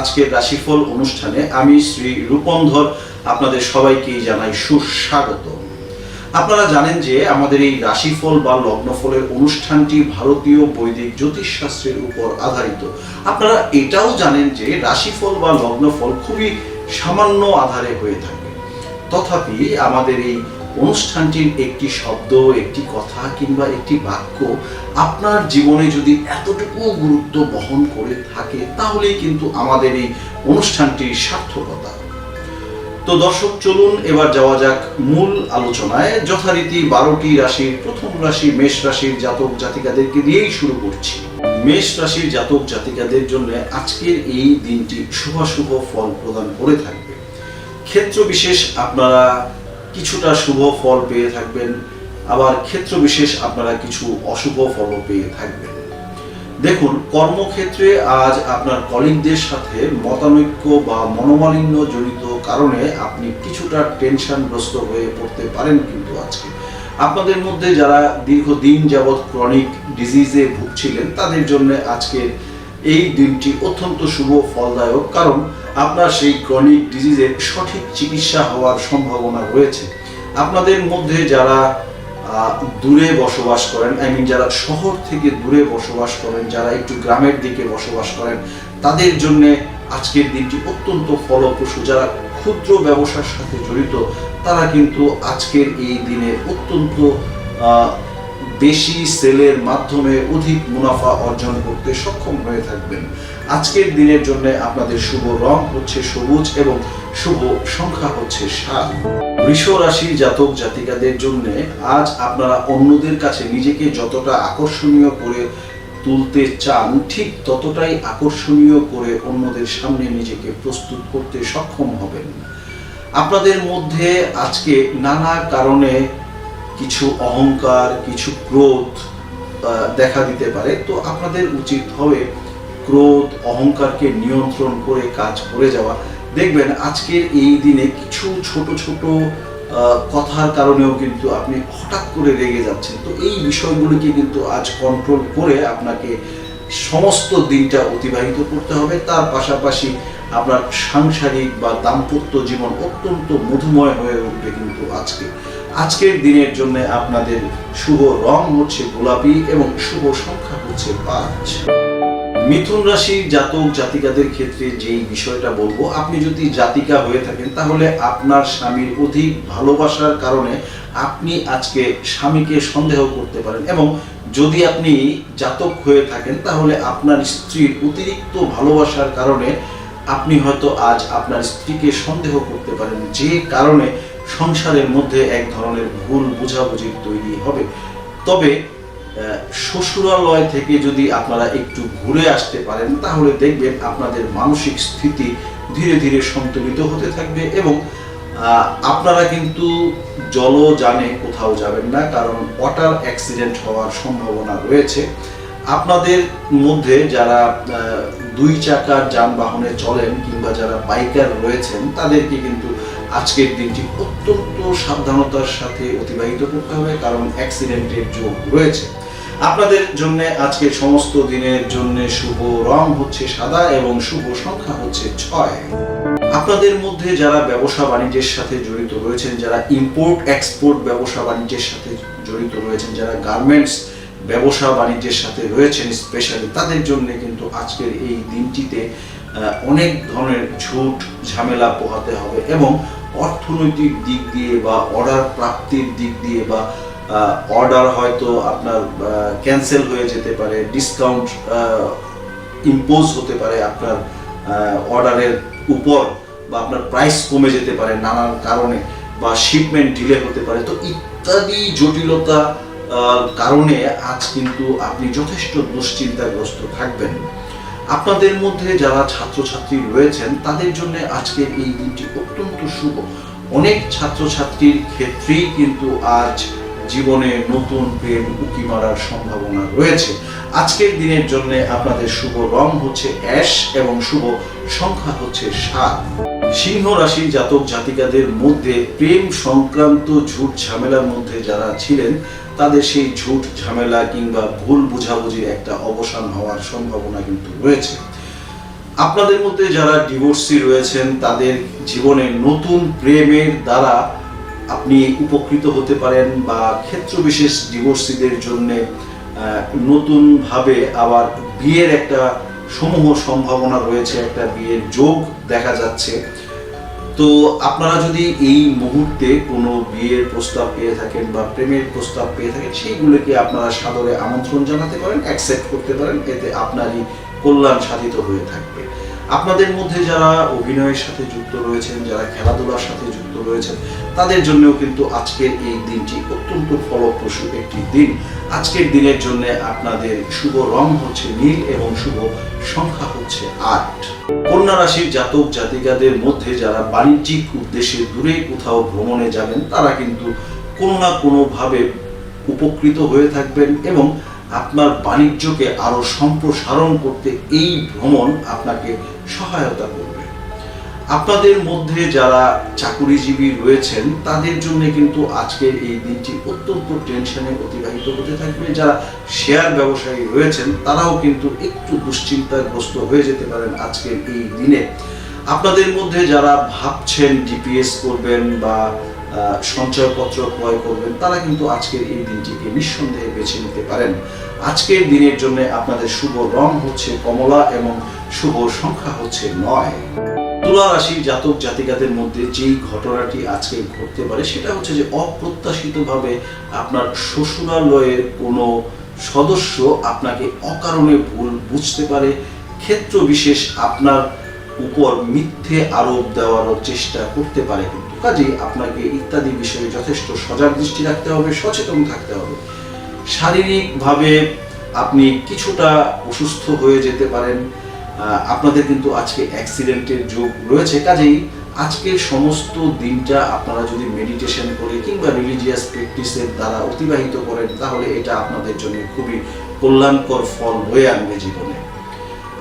আজকের রাশিফল অনুষ্ঠানে আমি শ্রী রূপন্ধর আপনাদের সবাইকে জানাই সুস্বাগত। আপনারা জানেন যে আমাদের এই রাশিফল বা লগ্নফলের অনুষ্ঠানটি ভারতীয় বৈদিক জ্যোতিষশাস্ত্রের উপর আধারিত। আপনারা এটাও জানেন যে রাশিফল বা লগ্নফল খুবই সামান্য আধারে হয়ে থাকে। তথাপি আমাদের এই অনুষ্ঠানটির একটি শব্দ, একটি কথা কিংবা একটি বাক্য আপনার জীবনে যদি এতটুকু গুরুত্ব বহন করে থাকে, তাহলেই কিন্তু আমাদের এই অনুষ্ঠানটির সার্থকতা। তো দর্শক, চলুন এবার যাওয়া যাক মূল আলোচনায়। যথারীতি বারোটি রাশির, প্রথম রাশি মেষ রাশির জাতক জাতিকাদেরকে দিয়েই শুরু করছি। মেষ রাশির জাতক জাতিকাদের জন্য আজকের এই দিনটি শুভাশুভ ফল প্রদান করে থাকবে। ক্ষেত্র বিশেষ আপনারা কিছুটা শুভ ফল পেয়ে থাকবেন। আবার ক্ষেত্র বিশেষ আপনারা কিছু অশুভ ফলও পেয়ে থাকবেন। দেখুন, কর্মক্ষেত্রে আজ আপনার কলিগদের সাথে মতানৈক্য বা মনোমালিন্য জনিত কারণে আপনি কিছুটা টেনশনগ্রস্ত হয়ে পড়তে পারেন কিন্তু আজকে। আপনাদের মধ্যে যারা দীর্ঘদিন যাবৎ ক্রনিক ডিজিজে ভুগছিলেন, তাদের জন্য আজকের এই দিনটি অত্যন্ত শুভ, ফলদায়ক। কারণ আপনার সেই ক্রনিক ডিজিজের সঠিক চিকিৎসা হওয়ার সম্ভাবনা রয়েছে। আপনাদের মধ্যে যারা দূরে বসবাস করেন আই মিন যারা শহর থেকে দূরে বসবাস করেন, যারা একটু গ্রামের দিকে বসবাস করেন, তাদের জন্য আজকের দিনটি অত্যন্ত ফলপ্রসূ। যারা ক্ষুদ্র ব্যবসার সাথে জড়িত, তারা কিন্তু আজকের এই দিনে অত্যন্ত বেশি সেলের মাধ্যমে অধিক মুনাফা অর্জন করতে সক্ষম হয়ে থাকবেন। আজকের দিনের জন্য আপনাদের শুভ রং হচ্ছে সবুজ এবং শুভ সংখ্যা হচ্ছে সাত। বৃষ রাশি জাতক জাতিকাদের জন্য আজ আপনারা অন্যদের কাছে নিজেকে যতটা আকর্ষণীয় করে তুলতে চান, ঠিক ততটাই আকর্ষণীয় করে অন্যদের সামনে নিজেকে প্রস্তুত করতে সক্ষম হবেন। আপনাদের মধ্যে আজকে নানা কারণে কিছু অহংকার, কিছু ক্রোধ দেখা দিতে পারে। তো আপনাদের উচিত হবে ক্রোধ, অহংকারকে নিয়ন্ত্রণ করে কাজ করে যাওয়া। দেখবেন আজকের এই দিনে কিছু ছোট ছোট কথার কারণেও কিন্তু আপনি হঠাৎ করে রেগে যাচ্ছেন। তো এই বিষয়গুলিকে কিন্তু আজ কন্ট্রোল করে আপনাকে সমস্ত দিনটা অতিবাহিত করতে হবে। তার পাশাপাশি আপনার সাংসারিক বা দাম্পত্য জীবন অত্যন্ত মধুময় হয়ে উঠবে কিন্তু আজকে। আজকের দিনের জন্য আপনাদের শুভ রং হচ্ছে গোলাপি এবং শুভ সংখ্যা হচ্ছে পাঁচ। মিথুন রাশি জাতক জাতিকাদের ক্ষেত্রে যেই বিষয়টা বলব, আপনি যদি জাতিকা হয়ে থাকেন, তাহলে আপনার স্বামীর অধিক ভালোবাসার কারণে আপনি আজকে স্বামীকে সন্দেহ করতে পারেন এবং যদি আপনি জাতক হয়ে থাকেন, তাহলে আপনার স্ত্রীর অতিরিক্ত ভালোবাসার কারণে আপনি হয়তো আজ আপনার স্ত্রীকে সন্দেহ করতে পারেন। যে কারণে সংসারের মধ্যে এক ধরনের ভুল বোঝাবুঝির তৈরি হবে। তবে শ্বশুরালয় থেকে যদি আপনারা একটু ঘুরে আসতে পারেন, তাহলে দেখবেন আপনাদের মানসিক স্থিতি ধীরে ধীরে সন্তুলিত হতে থাকবে এবং আপনারা কিন্তু জলযানে কোথাও যাবেন না, কারণ ওয়াটার অ্যাক্সিডেন্ট হওয়ার সম্ভাবনা রয়েছে। আপনাদের মধ্যে যারা দুই চাকার যানবাহনে চলেন কিংবা যারা বাইকার রয়েছেন, তাদেরকে কিন্তু আজকের দিনটি অত্যন্ত সাবধানতার সাথে অতিবাহিত করতে হবে, কারণ অ্যাক্সিডেন্টের যোগ রয়েছে। আপনাদের জন্য আজকে সমস্ত দিনের জন্য শুভ রং হচ্ছে সাদা এবং শুভ সংখ্যা হচ্ছে ছয়। আপনাদের মধ্যে যারা ব্যবসা বাণিজ্যের সাথে জড়িত রয়েছেন, যারা ইম্পোর্ট এক্সপোর্ট ব্যবসা বাণিজ্যের সাথে জড়িত রয়েছেন, যারা গার্মেন্টস ব্যবসা বাণিজ্যের সাথে রয়েছেন স্পেশালি তাদের জন্য কিন্তু আজকের এই দিনটিতে অনেক ধরনের ঝুট ঝামেলা পোহাতে হবে এবং অর্থনৈতিক দিক দিয়ে বা অর্ডার প্রাপ্তির দিক দিয়ে বা অর্ডার হয়তো আপনার ক্যান্সেল হয়ে যেতে পারে ডিসকাউন্ট ইম্পোজ হতে পারে আপনার অর্ডারের উপর বা আপনার প্রাইস কমে যেতে পারে নানান কারণে বা শিপমেন্ট ডিলে হতে পারে। তো ইত্যাদি জটিলতা কারণে আজ কিন্তু আপনি যথেষ্ট দুশ্চিন্তাগ্রস্ত থাকবেন। আপনাদের মধ্যে যারা ছাত্রছাত্রী রয়েছেন, তাদের জন্য আজকের এই দিনটি অত্যন্ত শুভ। অনেক ছাত্রছাত্রীর ক্ষেত্রেই কিন্তু আজ জীবনে নতুন প্রেম উকি মারার সম্ভাবনা রয়েছে। আজকের দিনের জন্য আপনাদের শুভ রং হচ্ছে অ্যাশ এবং শুভ সংখ্যা হচ্ছে সাত। সিংহ রাশির জাতক জাতিকাদের মধ্যে প্রেম সংক্রান্ত ঝুট ঝামেলার মধ্যে যারা ছিলেন তাদের সেই ঝুট ঝামেলা কিংবা ভুল বোঝাবুঝির একটা অবসান হওয়ার সম্ভাবনা কিন্তু রয়েছে। আপনাদের মধ্যে যারা ডিভোর্সি রয়েছেন, তাদের জীবনে নতুন প্রেমের দ্বারা আপনি উপকৃত হতে পারেন বা ক্ষেত্র বিশেষ ডিভোর্সিদের জন্য নতুনভাবে আবার বিয়ের একটা সমূহ সম্ভাবনা রয়েছে, একটা বিয়ের যোগ দেখা যাচ্ছে। তো আপনারা যদি এই মুহূর্তে কোনো বিয়ের প্রস্তাব পেয়ে থাকেন বা প্রেমের প্রস্তাব পেয়ে থাকেন, সেইগুলোকে আপনারা সাদরে আমন্ত্রণ জানাতে পারেন অ্যাকসেপ্ট করতে পারেন, এতে আপনারই কল্যাণ সাধিত হয়ে থাকবে। আপনাদের মধ্যে যারা অভিনয়ের সাথে যুক্ত রয়েছেন, যারা খেলাধুলার সাথে যুক্ত রয়েছেন। তাদের জন্যও কিন্তু আজকের এই দিনটি অত্যন্ত ফলপ্রসূ একটি দিন। আজকের দিনের জন্য আপনাদের শুভ রং হচ্ছে নীল এবং শুভ সংখ্যা হচ্ছে আট। কন্যা রাশির জাতক জাতিকাদের মধ্যে যারা বাণিজ্যিক উদ্দেশ্যে দূরে কোথাও ভ্রমণে যাবেন, তারা কিন্তু কোনো না কোনোভাবে উপকৃত হয়ে থাকবেন এবং আপনার বাণিজ্যকে আরও সম্প্রসারণ করতে এই ভ্রমণ আপনাকে সহায়তা করবে। আপনাদের মধ্যে যারা চাকুরিজীবী রয়েছেন, তাদের জন্য কিন্তু আজকের এই দিনটি অত্যন্ত টেনশনে অতিবাহিত হতে থাকবে। যারা শেয়ার ব্যবসায়ী রয়েছেন, তারাও কিন্তু একটু দুশ্চিন্তাগ্রস্ত হয়ে যেতে পারেন আজকের এই দিনে। আপনাদের মধ্যে যারা ভাবছেন ডিপিএস করবেন বা সঞ্চয়পত্র ক্রয় করবেন, তারা কিন্তু আজকের এই দিনটিকে নিঃসন্দেহে বেছে নিতে পারেন। আজকের দিনের জন্য আপনাদের শুভ রং হচ্ছে কমলা এবং শুভ সংখ্যা হচ্ছে নয়। তুলা রাশির জাতক জাতিকাদের মধ্যে যেই ঘটনাটি আজকে ঘটতে পারে, সেটা হচ্ছে যে অপ্রত্যাশিতভাবে আপনার শ্বশুরালয়ের কোনো সদস্য আপনাকে অকারণে ভুল বুঝতে পারে। ক্ষেত্র বিশেষ আপনার উপর মিথ্যে আরোপ দেওয়ার চেষ্টা করতে পারে কিন্তু। কাজেই আপনাকে ইত্যাদি বিষয়ে যথেষ্ট সজাগ দৃষ্টি রাখতে হবে, সচেতন থাকতে হবে। শারীরিকভাবে আপনি কিছুটা অসুস্থ হয়ে যেতে পারেন আপনাদের কিন্তু আজকে অ্যাক্সিডেন্টের যোগ রয়েছে। কাজেই আজকের সমস্ত দিনটা আপনারা যদি মেডিটেশন করে কিংবা রিলিজিয়াস প্র্যাকটিসের দ্বারা অতিবাহিত করেন, তাহলে এটা আপনাদের জন্য খুবই কল্যাণকর ফল বয়ে আনবে জীবনে।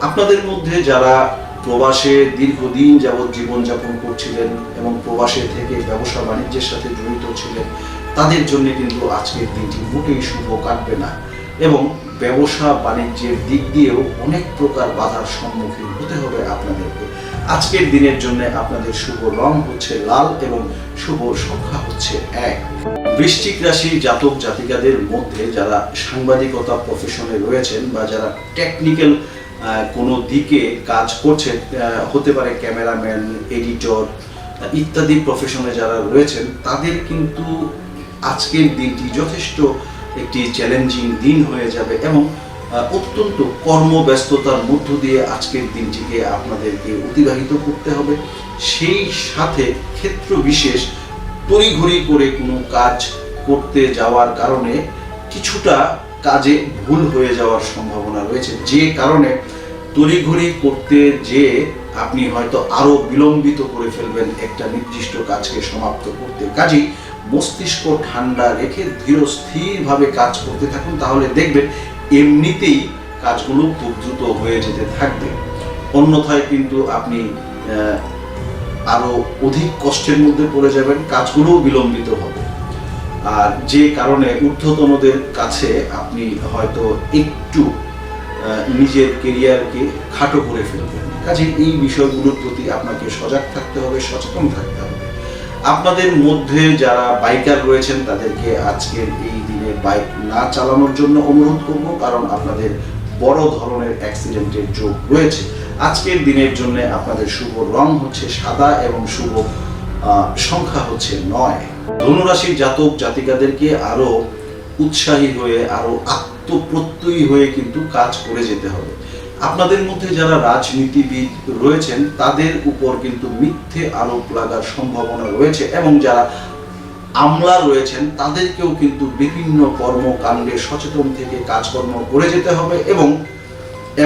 আপনাদের মধ্যে যারা প্রবাসে দীর্ঘদিন যাবৎ জীবনযাপন করছিলেন এবং প্রবাসে থেকে ব্যবসা বাণিজ্যের সাথে জড়িত ছিলেন, তাদের জন্য কিন্তু আজকের দিনটি মোটেই শুভ কাটবে না। এবং ব্যবসা বাণিজ্যের দিক দিয়েও অনেক প্রকার বাধার সম্মুখীন হতে হবে আপনাদেরকে। আজকের দিনের জন্য আপনাদের শুভ রং হচ্ছে লাল এবং শুভ সংখ্যা হচ্ছে এক। বৃশ্চিক রাশির জাতক জাতিকাদের মধ্যে যারা সাংবাদিকতা প্রফেশনে রয়েছেন বা যারা টেকনিক্যাল কোনো দিকে কাজ করছেন হতে পারে ক্যামেরাম্যান এডিটর ইত্যাদি প্রফেশনে যারা রয়েছেন, তাদের কিন্তু আজকের দিনটি যথেষ্ট একটি চ্যালেঞ্জিং দিন হয়ে যাবে এবং অত্যন্ত কর্মব্যস্ততার মধ্য দিয়ে আজকের দিনটিকে আপনাদেরকে অতিবাহিত করতে হবে। সেই সাথে ক্ষেত্র বিশেষ তড়িঘড়ি করে কোনো কাজ করতে যাওয়ার কারণে কিছুটা কাজে ভুল হয়ে যাওয়ার সম্ভাবনা রয়েছে। যে কারণে তড়িঘড়ি করতে যে আপনি হয়তো আরও বিলম্বিত করে ফেলবেন একটা নির্দিষ্ট কাজকে সমাপ্ত করতে। কাজেই মস্তিষ্ক ঠান্ডা রেখে ধীর স্থিরভাবে কাজ করতে থাকুন, তাহলে দেখবেন এমনিতেই কাজগুলো খুব দ্রুত হয়ে যেতে থাকবে। অন্যথায় কিন্তু আপনি আরও অধিক কষ্টের মধ্যে পড়ে যাবেন, কাজগুলোও বিলম্বিত হবে। আর যে কারণে ঊর্ধ্বতনদের কাছে আপনি হয়তো একটু নিজের কেরিয়ারকে খাটো করে ফেলবেন। কাজে এই বিষয়গুলোর প্রতি আপনাকে সজাগ থাকতে হবে, সচেতন থাকতে হবে। আপনাদের মধ্যে যারা বাইকার রয়েছেন, তাদেরকে আজকের এই দিনে বাইক না চালানোর জন্য অনুরোধ করব, কারণ আপনাদের বড় ধরনের অ্যাক্সিডেন্টের যোগ রয়েছে। আজকের দিনের জন্য আপনাদের শুভ রং হচ্ছে সাদা এবং শুভ সংখ্যা হচ্ছে নয়। ধনুরাশির জাতক জাতিকাদেরকে আরও উৎসাহী হয়ে, আরও আত্মপ্রত্যয়ী হয়ে কিন্তু কাজ করে যেতে হবে। আপনাদের মধ্যে যারা রাজনীতিবিদ রয়েছেন, তাদের উপর কিন্তু মিথ্যে আরোপ লাগার সম্ভাবনা রয়েছে এবং যারা আমলা রয়েছেন, তাদেরকেও কিন্তু বিভিন্ন কর্মকাণ্ডে সচেতন থেকে কাজকর্ম করে যেতে হবে এবং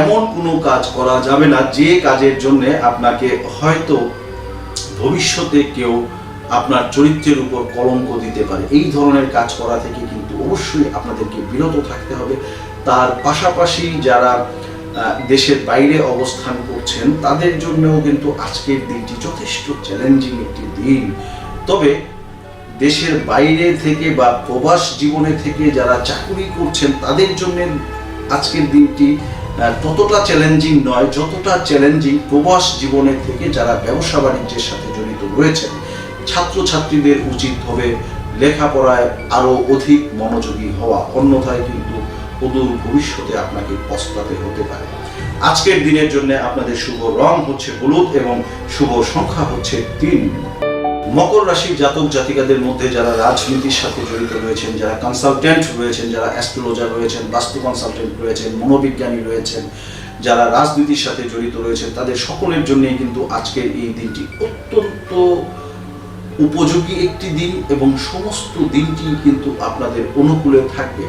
এমন কোনো কাজ করা যাবে না যে কাজের জন্য আপনাকে হয়তো ভবিষ্যতে কেউ আপনার চরিত্রের উপর কলঙ্ক দিতে পারে। এই ধরনের কাজ করা থেকে কিন্তু অবশ্যই আপনাদেরকে বিরত থাকতে হবে। তার পাশাপাশি যারা দেশের বাইরে অবস্থান করছেন, তাদের জন্যও কিন্তু আজকের দিনটি যথেষ্ট চ্যালেঞ্জিং একটি দিন। তবে দেশের বাইরে থেকে বা প্রবাস জীবনে থেকে যারা চাকুরি করছেন, তাদের জন্য আজকের দিনটি ততটা চ্যালেঞ্জিং নয়, যতটা চ্যালেঞ্জিং প্রবাস জীবনের থেকে যারা ব্যবসা বাণিজ্যের সাথে জড়িত রয়েছেন। ছাত্রছাত্রীদের উচিত হবে লেখাপড়ায় আরও অধিক মনোযোগী হওয়া, অন্যথায় কিন্তু অদূর ভবিষ্যতে আপনাকে পস্তাতে হতে পারে। আজকের দিনের জন্য আপনাদের শুভ রং হচ্ছে হলুদ এবং শুভ সংখ্যা হচ্ছে তিন। মকর রাশির জাতক জাতিকাদের মধ্যে যারা রাজনীতির সাথে জড়িত রয়েছেন, যারা কনসালটেন্ট রয়েছেন, যারা অ্যাস্ট্রোলজার রয়েছেন, বাস্তু কনসালটেন্ট রয়েছেন, মনোবিজ্ঞানী রয়েছেন, যারা রাজনীতির সাথে জড়িত রয়েছেন, তাদের সকলের জন্যই কিন্তু আজকের এই দিনটি অত্যন্ত উপযোগী একটি দিন এবং সমস্ত দিনটি কিন্তু আপনাদের অনুকূলে থাকবে।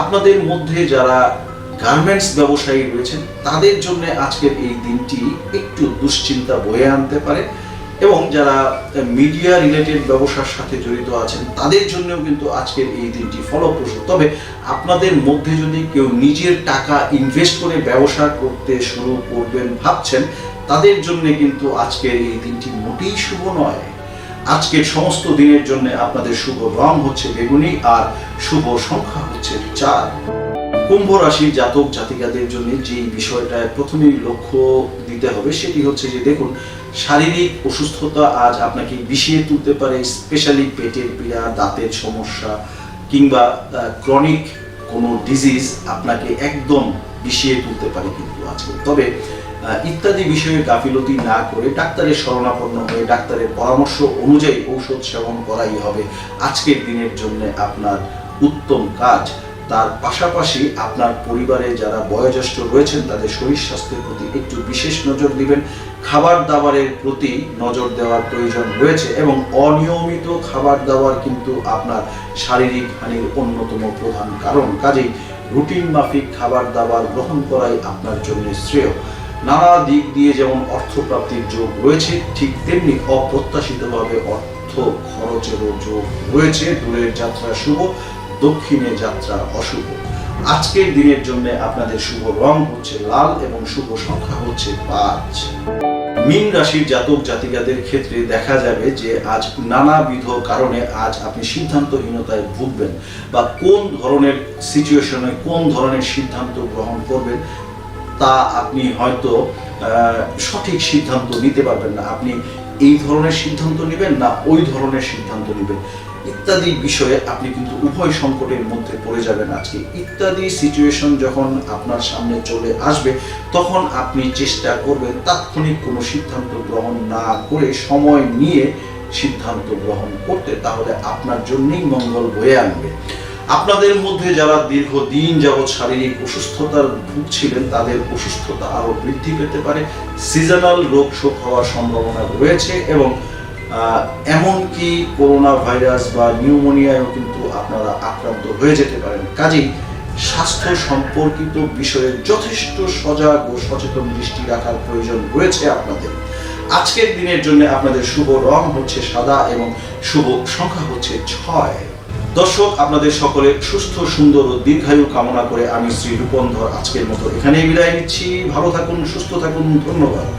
আপনাদের মধ্যে যারা গার্মেন্টস ব্যবসায়ী রয়েছেন, তাদের জন্য আজকের এই দিনটি একটু দুশ্চিন্তা বয়ে আনতে পারে এবং যারা মিডিয়া রিলেটেড ব্যবসার সাথে জড়িত আছেন, তাদের জন্যও কিন্তু আজকের এই দিনটি ফলপ্রসূ। তবে আপনাদের মধ্যে যদি কেউ নিজের টাকা ইনভেস্ট করে ব্যবসা করতে শুরু করবেন, ভাবছেন, তাদের জন্য কিন্তু আজকের এই দিনটি মোটেই শুভ নয়। আজকের সমস্ত দিনের জন্য আপনাদের শুভ রং হচ্ছে বেগুনি আর শুভ সংখ্যা হচ্ছে চার। কুম্ভ রাশির জাতক জাতিকাদের জন্য যে বিষয়টায় প্রথমেই লক্ষ্য দিতে হবে সেটি হচ্ছে যে দেখুন, শারীরিক অসুস্থতা আজ আপনাকে বিষিয়ে তুলতে পারে স্পেশালি পেটের পীড়া, দাঁতের সমস্যা কিংবা ক্রনিক কোনো ডিজিজ আপনাকে একদম বিষিয়ে তুলতে পারে কিন্তু আজকে। তবে ইত্যাদি বিষয়ে গাফিলতি না করে ডাক্তারের শরণাপন্ন হয়ে ডাক্তারের পরামর্শ অনুযায়ী ঔষধ সেবন করাই হবে আজকের দিনের জন্য আপনার উত্তম কাজ। তার পাশাপাশি আপনার পরিবারে যারা বয়োজ্যেষ্ঠ রয়েছেন, তাদের শরীর স্বাস্থ্যের প্রতি একটু বিশেষ নজর দিবেন। খাবার দাবারের প্রতি নজর দেওয়ার প্রয়োজন রয়েছে এবং অনিয়মিত খাবার দাবার কিন্তু আপনার শারীরিক হানির অন্যতম প্রধান কারণ। কাজেই রুটিন মাফিক খাবার দাবার গ্রহণ করাই আপনার জন্য শ্রেয়। নানা দিক দিয়ে যেমন অর্থপ্রাপ্তির যোগ রয়েছে, ঠিক তেমনি অপ্রত্যাশিতভাবে অর্থ খরচেরও যোগ রয়েছে। দূরের যাত্রা শুভ, দক্ষিণে যাত্রা অশুভ। আজকের দিনের জন্য আপনাদের শুভ রং হচ্ছে লাল এবং শুভ সংখ্যা হচ্ছে পাঁচ। মীন রাশির জাতক জাতিকাদের ক্ষেত্রে দেখা যাবে যে আজ নানাবিধ কারণে আজ আপনি সিদ্ধান্তহীনতায় ভুগবেন বা কোন ধরনের সিচুয়েশনে কোন ধরনের সিদ্ধান্ত গ্রহণ করবেন তা আপনি হয়তো সঠিক সিদ্ধান্ত নিতে পারবেন না। আপনি এই ধরনের সিদ্ধান্ত নেবেন না ওই ধরনের সিদ্ধান্ত নেবেন। ইত্যাদি বিষয়ে আপনি কিন্তু উভয় সংকটের মধ্যে পড়ে যাবেন আজকে। ইত্যাদি সিচুয়েশন যখন আপনার সামনে চলে আসবে, তখন আপনি চেষ্টা করবেন তাৎক্ষণিক কোনো সিদ্ধান্ত গ্রহণ না করে সময় নিয়ে সিদ্ধান্ত গ্রহণ করতে। তাহলে আপনার জন্যই মঙ্গল বয়ে আনবে আপনাদের মধ্যে যারা দীর্ঘদিন যাবৎ শারীরিক অসুস্থতার ভুগছিলেন, তাদের অসুস্থতা আরও বৃদ্ধি পেতে পারে। সিজনাল রোগ শোক হওয়ার সম্ভাবনা রয়েছে এবং এমনকি করোনা ভাইরাস বা নিউমোনিয়ায়ও কিন্তু আপনারা আক্রান্ত হয়ে যেতে পারেন। কাজেই স্বাস্থ্য সম্পর্কিত বিষয়ে যথেষ্ট সজাগ ও সচেতন দৃষ্টি রাখার প্রয়োজন রয়েছে আপনাদের। আজকের দিনের জন্য আপনাদের শুভ রং হচ্ছে সাদা এবং শুভ সংখ্যা হচ্ছে ছয়। দর্শক, আপনাদের সকলে সুস্থ, সুন্দর ও দীর্ঘায়ু কামনা করে আমি শ্রী রূপন্ধর আজকের মতো এখানেই বিদায় নিচ্ছি। ভালো থাকুন, সুস্থ থাকুন, ধন্যবাদ।